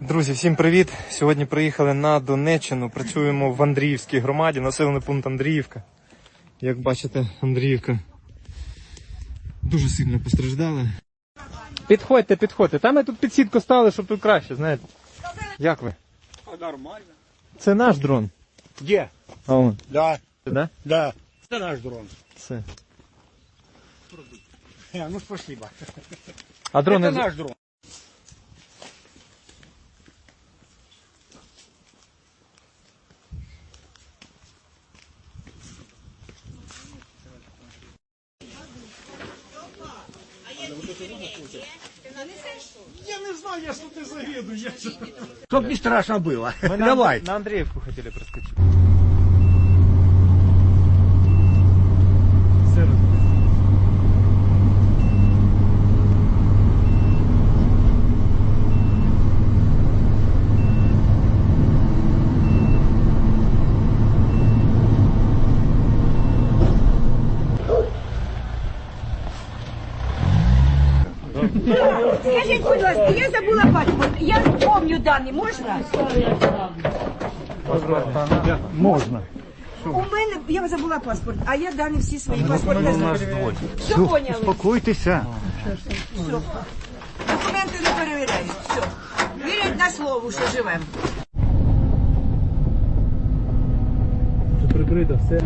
Друзі, всім привіт! Сьогодні приїхали на Донеччину. Працюємо в Андріївській громаді, населений пункт Андріївка. Як бачите, Андріївка дуже сильно постраждала. Підходьте, підходьте. Там ми тут підсітку стали, щоб тут краще, знаєте. Як ви? Нормально. Це наш дрон. Где? А он, Да, да? да. Это наш дрон. Це. Э, ну спасибо. А дрони. Это наш дрон. Я не знаю, я что ты завидую. Чтоб не страшно было. На, Давай. на Андреевку хотели проскочити. Скажіть, будь ласка, я забула паспорт. Я помню дані, можна? Можно. У мене я забула паспорт, а я дані всі свої паспорти забула. Все поняли? Успокойтеся. Все. Документи не перевіряють. Все. Вірять на слово, що живемо. Прикрито все.